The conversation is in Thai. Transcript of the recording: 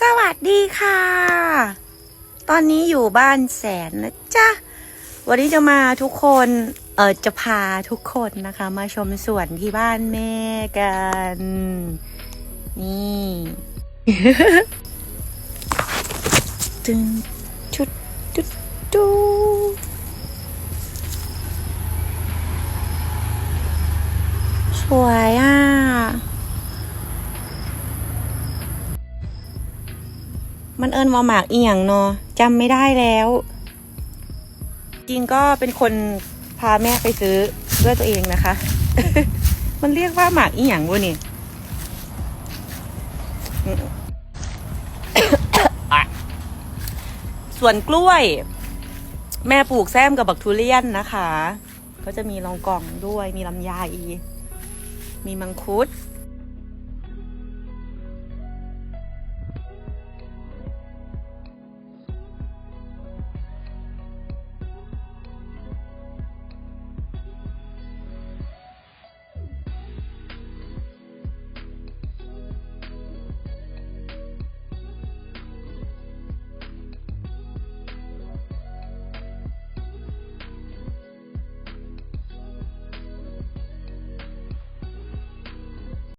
สวัสดีค่ะ ตอนนี้อยู่บ้านแสนนะจ๊ะ วันนี้จะมาทุกคน เออจะพาทุกคนนะคะ มาชมสวนที่บ้านแม่กัน นี่ ตึงชุดจุดดูสวยอะ มันเอิญว่าหมากอีหยังเนาะจำไม่ได้แล้ว จริงก็เป็นคนพาแม่ไปซื้อด้วยตัวเองนะคะ มันเรียกว่าหมากอีหยังวะนี่ส่วนกล้วย แม่ปลูกแซมกับบักทุเรียนนะคะ ก็จะมีลองกองด้วย มีลำไยมีมังคุด